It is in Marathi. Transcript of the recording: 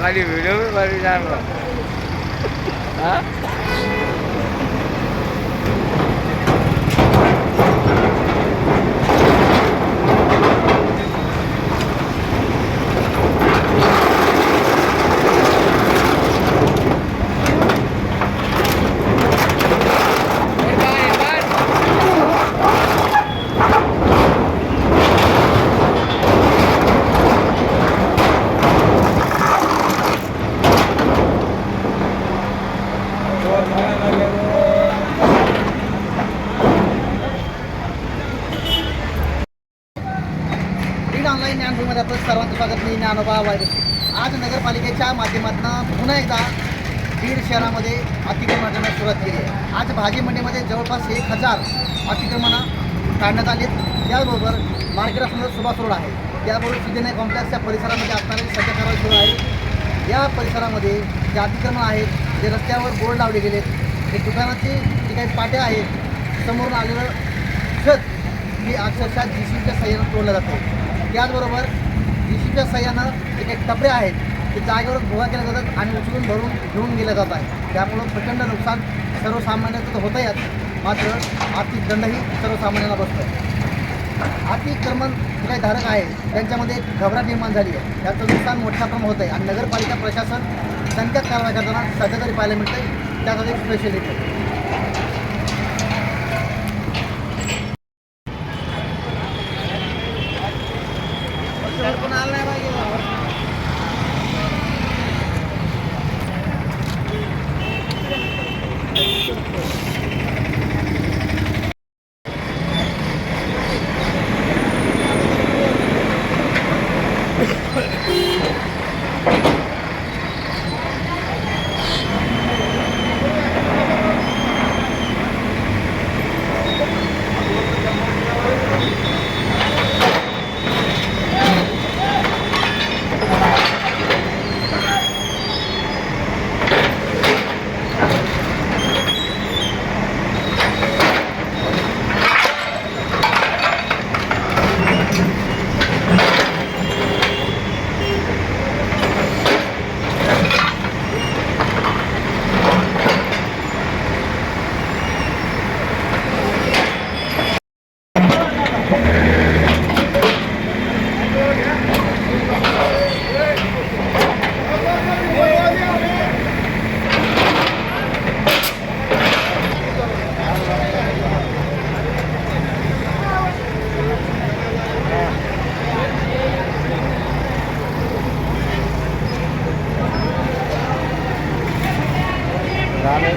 ખાલી વીડિયો બી કરી હા? ऑनलाईन आपलं सर्वांचं स्वागत. मी ज्ञानोबा वायरस आज नगरपालिकेच्या माध्यमातून पुन्हा एकदा बीड शहरामध्ये अतिक्रमण करण्यास सुरुवात केली आहे. आज भाजी मंडीमध्ये जवळपास एक हजार अतिक्रमणं काढण्यात आहेत. त्याचबरोबर मार्केटासमोर सुभाष रोड आहे. त्याबरोबर सिद्धनाय कॉम्प्लेक्सच्या परिसरामध्ये असणारी सध्या कारवाई सुरू आहे. या परिसरामध्ये जे अतिक्रमण आहेत जे रस्त्यावर बोर्ड लावले गेलेत जे दुकानाची जी काही पाट्या आहेत समोरून आलेलं छत हे अक्षरशः जी सीच्या सहाय्यानं तोडलं जातं. त्याचबरोबर जी सह्यानं सहाय्यानं जे काही टपरे आहेत ते जागेवर गोळा केल्या जातात आणि उचलून भरून घेऊन गेल्या जात आहे त्यामुळं प्रचंड नुकसान सर्वसामान्यांचं तर होतं यात. मात्र आर्थिक दंडही सर्वसामान्यांना बसतो आर्थिक जे काही धारक आहे त्यांच्यामध्ये एक घबराट निर्माण झाली आहे. याचं नुकसान मोठ्या प्रमाणात होत आहे आणि नगरपालिका प्रशासन संख्यात कारवाई करताना सध्या तरी पाहायला मिळतं त्याचा एक स्पेशल रिपोर्ट पण आलं नाही রানের